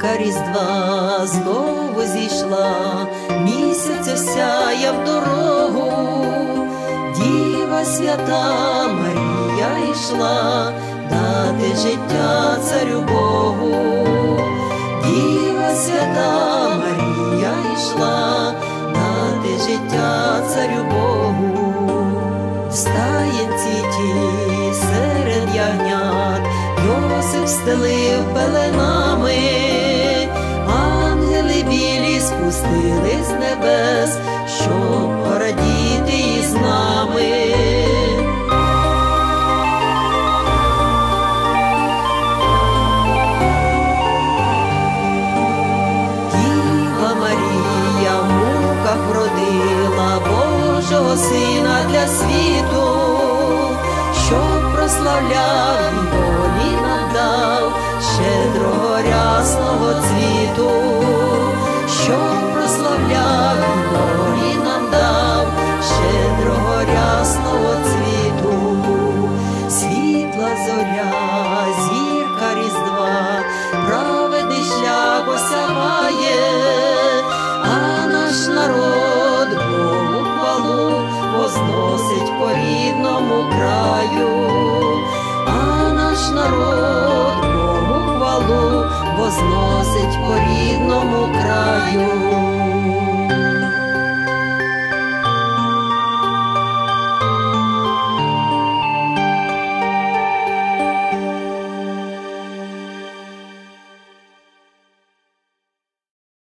зірка різдва знову зійшла, місяць осяяв дорогу, діва свята Марія йшла, дати життя царю Богу, діва свята Марія йшла, дати життя царю Богу, встаєнці ті серед ягнят, Йосип стелив пеленами, з небес, щоб порадіти із нами. Діва Марія в муках Божого Сина для світу, щоб прославляв а наш народ Богу хвалу возносить по рідному.